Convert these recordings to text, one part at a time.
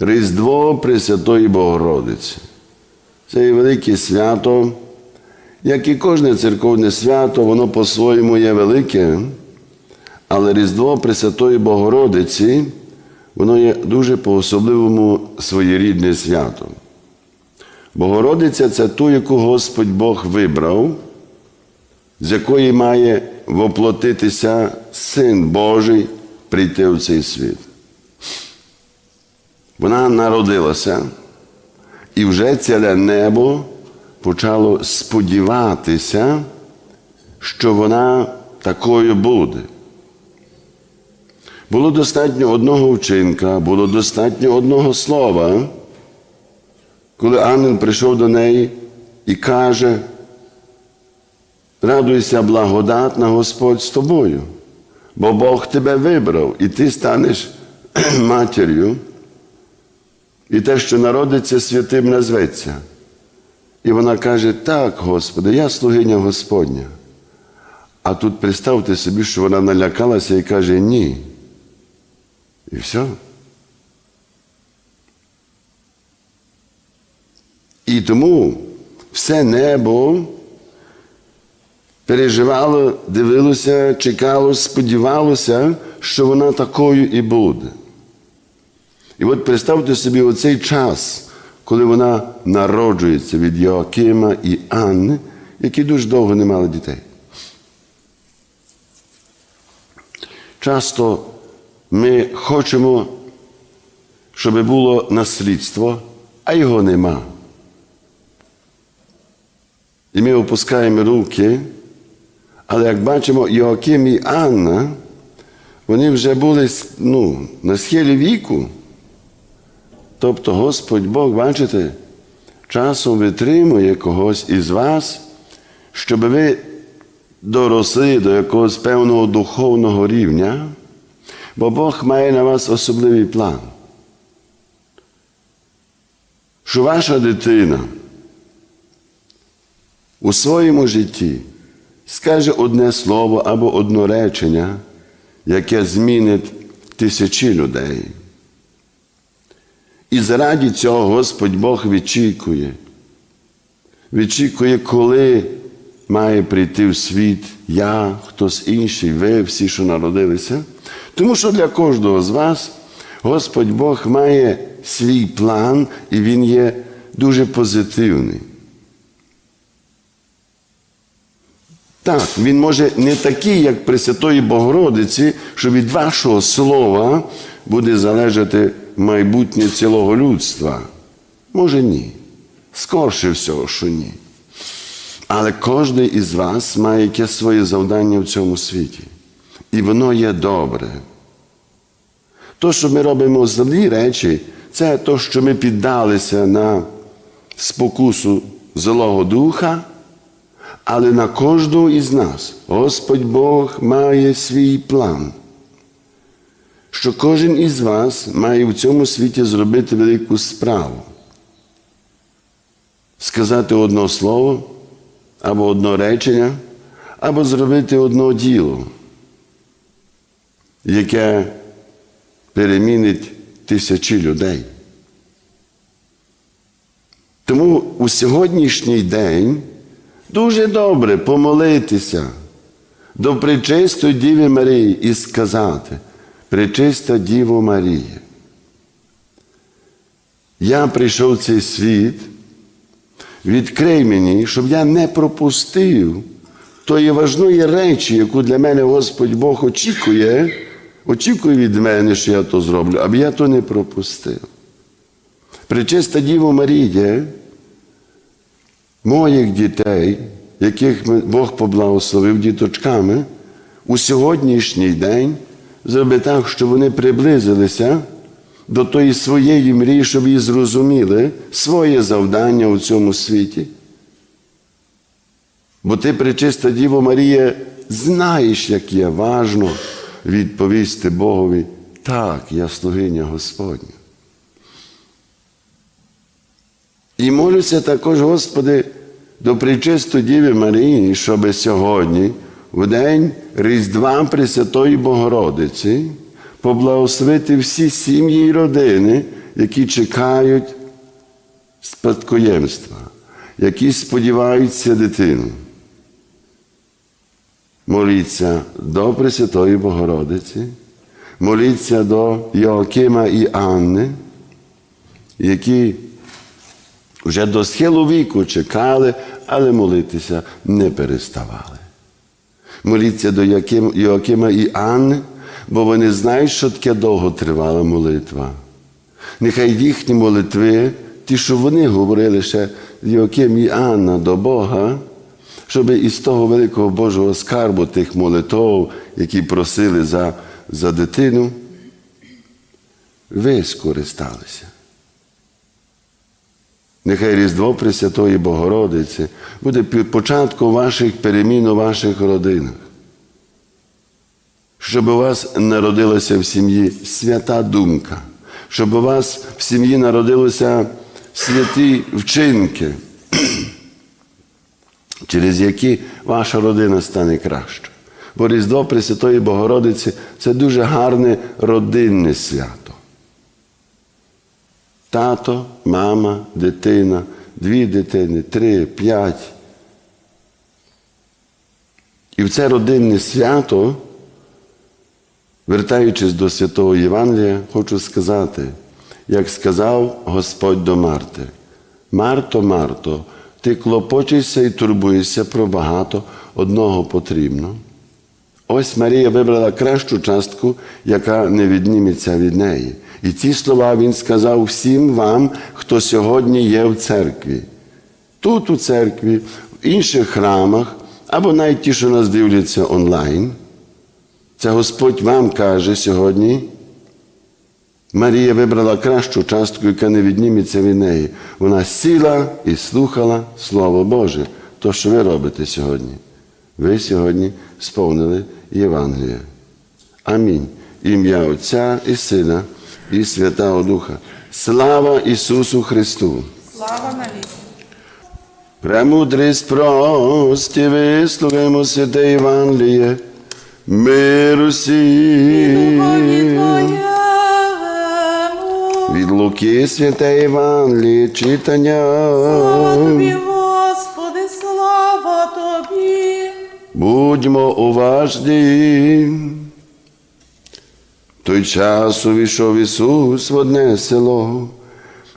Різдво Пресвятої Богородиці. Це є велике свято, як і кожне церковне свято, воно по-своєму є велике, але Різдво Пресвятої Богородиці, воно є дуже по-особливому своєрідне свято. Богородиця це ту, яку Господь Бог вибрав, з якої має воплотитися Син Божий прийти в цей світ. Вона народилася, і вже ціле небо почало сподіватися, що вона такою буде. Було достатньо одного вчинка, було достатньо одного слова, коли ангел прийшов до неї і каже, радуйся, благодатна Господь з тобою, бо Бог тебе вибрав, і ти станеш матір'ю, і те, що народиться святим, назветься. І вона каже: так, Господи, я слугиня Господня. А тут представте собі, що вона налякалася і каже ні. І все. І тому все небо переживало, дивилося, чекало, сподівалося, що вона такою і буде. І от представте собі оцей час, коли вона народжується від Йоакима і Анни, які дуже довго не мали дітей. Часто ми хочемо, щоб було наслідство, а його нема. І ми опускаємо руки, але як бачимо, Йоаким і Анна, вони вже були ну, на схилі віку. Тобто Господь Бог, бачите, часом витримує когось із вас, щоб ви доросли до якогось певного духовного рівня, бо Бог має на вас особливий план. Що ваша дитина у своєму житті скаже одне слово або одне речення, яке змінить тисячі людей. І заради цього Господь Бог відчікує. Відчікує, коли має прийти в світ я, хтось інший, ви, всі, що народилися. Тому що для кожного з вас Господь Бог має свій план, і він є дуже позитивний. Так, він може не такий, як Пресвятої Богородиці, що від вашого слова буде залежати майбутнє цілого людства. Може, ні. Скорше всього, що ні. Але кожен із вас має якесь своє завдання в цьому світі. І воно є добре. То, що ми робимо злі речі, це то, що ми піддалися на спокусу Злого Духа, але на кожного із нас Господь Бог має свій план, що кожен із вас має в цьому світі зробити велику справу, сказати одне слово, або одне речення, або зробити одне діло, яке перемінить тисячі людей. Тому у сьогоднішній день дуже добре помолитися до причистої Діви Марії і сказати, Пречиста Діво Марія, я прийшов в цей світ, відкрий мені, щоб я не пропустив тої важної речі, яку для мене Господь Бог очікує, очікує від мене, що я то зроблю, аби я то не пропустив. Пречиста Діво Марія, моїх дітей, яких Бог поблагословив діточками, у сьогоднішній день зроби так, щоб вони приблизилися до тої своєї мрії, щоб її зрозуміли своє завдання у цьому світі. Бо ти, пречиста Діво Марія, знаєш, як є важно відповісти Богові, так, я слугиня Господня. І молюся також, Господи, до причистої Діви Марії, щоб сьогодні, в день Різдва Пресвятої Богородиці, поблагословити всі сім'ї і родини, які чекають спадкоємства, які сподіваються дитину. Моліться до Пресвятої Богородиці, моліться до Йоакима і Анни, які вже до схилу віку чекали, але молитися не переставали. Моліться до Йоаким- Йоакима і Анни, бо вони знають, що таке довго тривала молитва. Нехай їхні молитви, ті, що вони говорили ще Йоаким і Анна до Бога, щоб із того великого Божого скарбу тих молитов, які просили за, за дитину, ви скористалися. Нехай Різдво Пресвятої Богородиці буде під початком ваших перемін у ваших родинах. Щоб у вас народилася в сім'ї свята думка, щоб у вас в сім'ї народилися святі вчинки, через які ваша родина стане кращою. Бо Різдво Пресвятої Богородиці це дуже гарне родинне свято. Тато, мама, дитина, дві дитини, три, п'ять. І в це родинне свято, вертаючись до святого Євангелія, хочу сказати, як сказав Господь до Марти: Марто, Марто, ти клопочешся і турбуєшся про багато, одного потрібно. Ось Марія вибрала кращу частку, яка не відніметься від неї. І ці слова він сказав всім вам, хто сьогодні є в церкві. Тут у церкві, в інших храмах, або навіть ті, що нас дивляться онлайн. Це Господь вам каже сьогодні. Марія вибрала кращу частку, яка не відніметься від неї. Вона сіла і слухала Слово Боже. То, що ви робите сьогодні. Ви сьогодні сповнили Євангеліє. Амінь. Ім'я Отця і Сина, і Святого Духа. Слава Ісусу Христу! Слава навіки. Премудрість прості, вислухаймо святе Євангеліє. Миру Духові Від Луки святе Євангеліє читання. Слава Тобі, Будьмо уважні. Той час увійшов Ісус в одне село,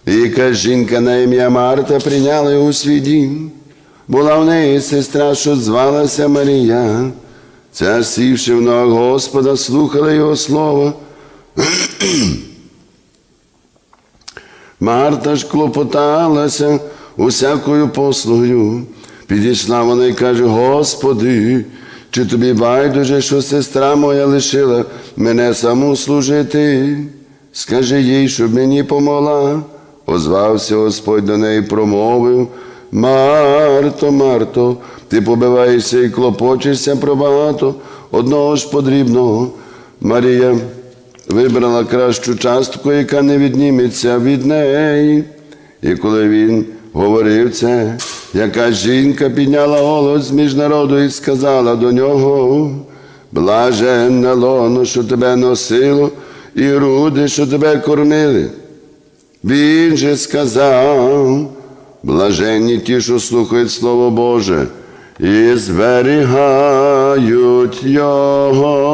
і яка жінка на ім'я Марта прийняла його у свій дім. Була в неї сестра, що звалася Марія. Ця сівши в ног Господа, слухала його слово. Марта ж клопоталася усякою послугою. Підійшла вона і каже: Господи, чи тобі байдуже, що сестра моя лишила мене саму служити? Скажи їй, щоб мені помогла. Озвався Господь до неї, промовив. Марто, Марто, ти побиваєшся і клопочешся про багато, одного ж подрібного. Марія вибрала кращу частку, яка не відніметься від неї. І коли він говорив це, яка жінка підняла голос між народу і сказала до нього: Блаженне лоно, що тебе носило, і руди, що тебе кормили. Він же сказав, блаженні ті, що слухають Слово Боже, і зберігають Його.